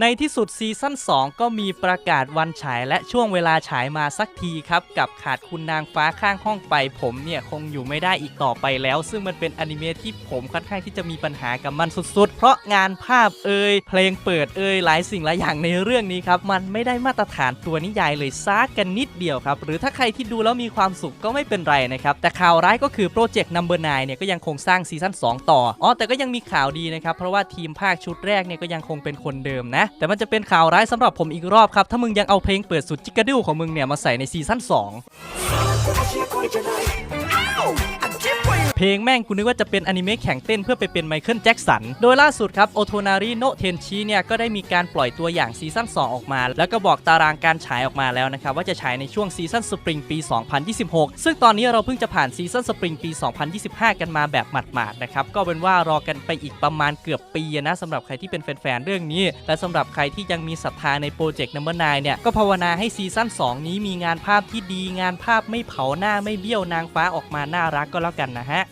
ในที่สุดซีซั่น2 ก็มีประกาศวันฉายและช่วงเวลาฉายมาสักทีครับ กับขาดคุณนางฟ้าข้างห้องไป ผมเนี่ยคงอยู่ไม่ได้อีกต่อไปแล้ว ซึ่งมันเป็นอนิเมะที่ผมค่อนข้างที่จะมีปัญหากับมันสุดๆ เพราะงานภาพเอ่ยเพลงเปิดเอ่ยหลายสิ่งหลายอย่างในเรื่องนี้ครับ มันไม่ได้มาตรฐานตัวนิยายเลยซากกันนิดเดียวครับ หรือถ้าใครที่ดูแล้วมีความสุขก็ไม่เป็นไรนะครับแต่ข่าวร้ายก็คือโปรเจกต์ Number 9เนี่ยก็ยังคงสร้างซีซั่น2 ต่ออ๋อแต่ก็ยังมีข่าวดีนะครับเพราะว่าทีมภาคชุดแรกเนี่ยก็ยังคงเป็นคนเดิมนะแต่มันจะเป็นข่าวร้ายสำหรับผมอีกรอบครับ ถ้ามึงยังเอาเพลงเปิดสุดจิกกระดิ้วของมึงเนี่ยมาใส่ในซีซั่น2 เพลงแม่งกูนึกว่าจะเป็นอนิเมะแข่งเต้นเพื่อไปเป็นไมเคิลแจ็กสัน โดยล่าสุดครับโอโทนาริโนเทนชิเนี่ยก็ได้มีการปล่อยตัวอย่างซีซั่น2 ออกมา แล้วก็บอกตารางการฉายออกมาแล้วนะครับ ว่าจะฉายในช่วงซีซั่นสปริงปี 2026 ซึ่งตอนนี้เราเพิ่งจะผ่านซีซั่นสปริงปี 2025 กันมาแบบหมาดๆนะครับก็เป็นว่ารอกันไปอีกประมาณเกือบปีนะสำหรับใครที่เป็นแฟนๆเรื่องนี้ และสำหรับใครที่ยังมีศรัทธาในโปรเจกต์นัมเบอร์นเนี่ยก็ภาวนาให้ซีซั่น2 นี้มีงานภาพที่ดีงานภาพไม่เผาหน้าไม่เบี้ยวนางฟ้าออกมาน่ารักก็แล้วกันนะฮะ